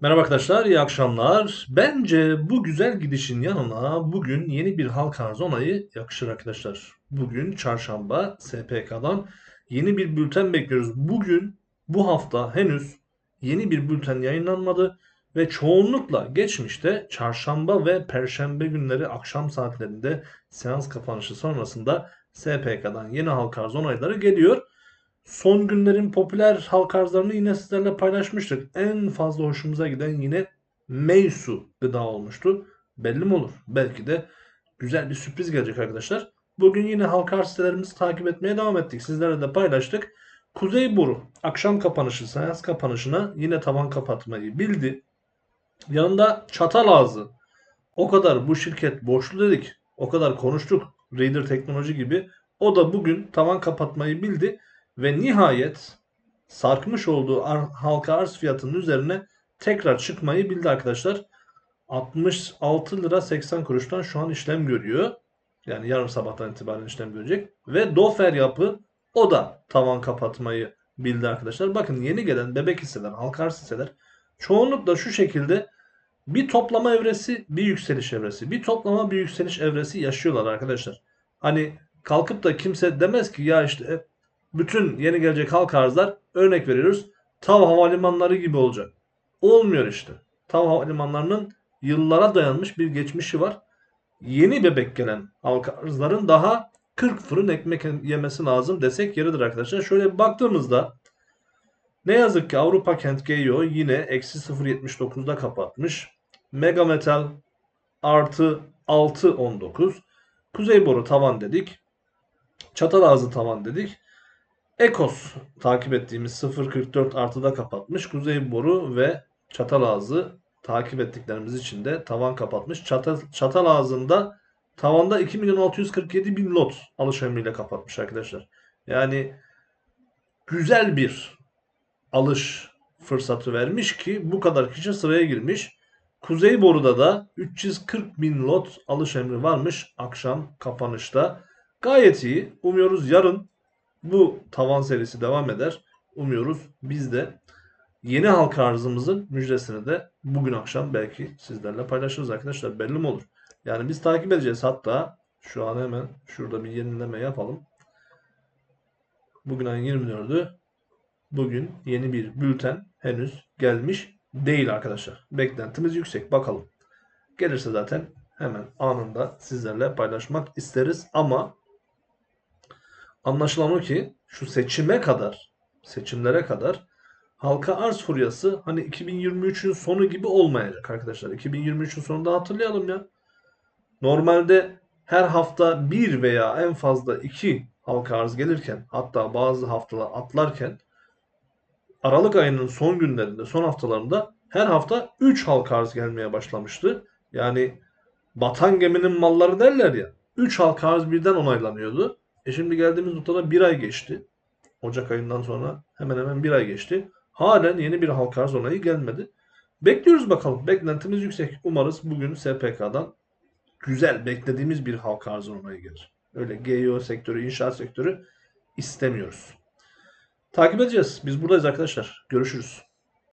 Merhaba arkadaşlar, iyi akşamlar. Bence bu güzel gidişin yanına bugün yeni bir halka arz onayı yakışır arkadaşlar. Bugün çarşamba SPK'dan yeni bir bülten bekliyoruz. Bugün bu hafta henüz yeni bir bülten yayınlanmadı ve çoğunlukla geçmişte çarşamba ve perşembe günleri akşam saatlerinde seans kapanışı sonrasında SPK'dan yeni halka arz onayları geliyor. Son günlerin popüler halk arzlarını yine sizlerle paylaşmıştık. En fazla hoşumuza giden yine Meysu gıda olmuştu. Belli mi olur? Belki de güzel bir sürpriz gelecek arkadaşlar. Bugün yine halk arz sitelerimizi takip etmeye devam ettik. Sizlerle de paylaştık. Kuzey Boru akşam kapanışı, seans kapanışına yine tavan kapatmayı bildi. Yanında Çatal Ağzı. O kadar bu şirket borçlu dedik. O kadar konuştuk. Reader Teknoloji gibi. O da bugün tavan kapatmayı bildi ve nihayet sarkmış olduğu ar- halka arz fiyatının üzerine tekrar çıkmayı bildi arkadaşlar. 66 lira 80 kuruştan şu an işlem görüyor. Yani yarın sabahtan itibaren işlem görecek. Ve Dofer yapı o da tavan kapatmayı bildi arkadaşlar. Bakın yeni gelen bebek hisseler, halka arz hisseler çoğunlukla şu şekilde bir toplama evresi, bir yükseliş evresi. Bir toplama, bir yükseliş evresi yaşıyorlar arkadaşlar. Hani kalkıp da kimse demez ki ya işte bütün yeni gelecek halka arzlar örnek veriyoruz. TAV havalimanları gibi olacak. Olmuyor işte. TAV havalimanlarının yıllara dayanmış bir geçmişi var. Yeni bebek gelen halka arzların daha 40 fırın ekmek yemesi lazım desek yeridir arkadaşlar. Şöyle baktığımızda ne yazık ki Avrupa Kent GEO yine eksi 0.79'da kapatmış. Mega Metal artı 6.19. Kuzey boru tavan dedik. Çatal ağzı tavan dedik. Ekos takip ettiğimiz 0.44 artıda kapatmış. Kuzey boru ve çatal ağzı takip ettiklerimiz için de tavan kapatmış. Çatal, çatal ağzında tavanda 2 milyon 647 bin lot alış emriyle kapatmış arkadaşlar. Yani güzel bir alış fırsatı vermiş ki bu kadar kişi sıraya girmiş. Kuzey boruda da 340 bin lot alış emri varmış akşam kapanışta. Gayet iyi. Umuyoruz yarın bu tavan serisi devam eder. Umuyoruz biz de yeni halka arzımızın müjdesini de bugün akşam belki sizlerle paylaşırız arkadaşlar. Belli mi olur? Yani biz takip edeceğiz. Hatta şu an hemen şurada bir yenileme yapalım. Bugün ayın 24'ü. Bugün yeni bir bülten henüz gelmiş değil arkadaşlar. Beklentimiz yüksek. Bakalım. Gelirse zaten hemen anında sizlerle paylaşmak isteriz. Ama Anlaşılan o ki şu seçime kadar, seçimlere kadar halka arz furyası hani 2023'ün sonu gibi olmayacak arkadaşlar. 2023'ün sonunda hatırlayalım ya. Normalde her hafta bir veya en fazla iki halka arz gelirken hatta bazı haftalar atlarken Aralık ayının son günlerinde, son haftalarında her hafta 3 halka arz gelmeye başlamıştı. Yani batan geminin malları derler ya. 3 halka arz birden onaylanıyordu. E şimdi geldiğimiz noktada bir ay geçti. Ocak ayından sonra hemen hemen bir ay geçti. Halen yeni bir halka arz onayı gelmedi. Bekliyoruz bakalım. Beklentimiz yüksek. Umarız bugün SPK'dan güzel beklediğimiz bir halka arz onayı gelir. Öyle GEO sektörü, inşaat sektörü istemiyoruz. Takip edeceğiz. Biz buradayız arkadaşlar. Görüşürüz.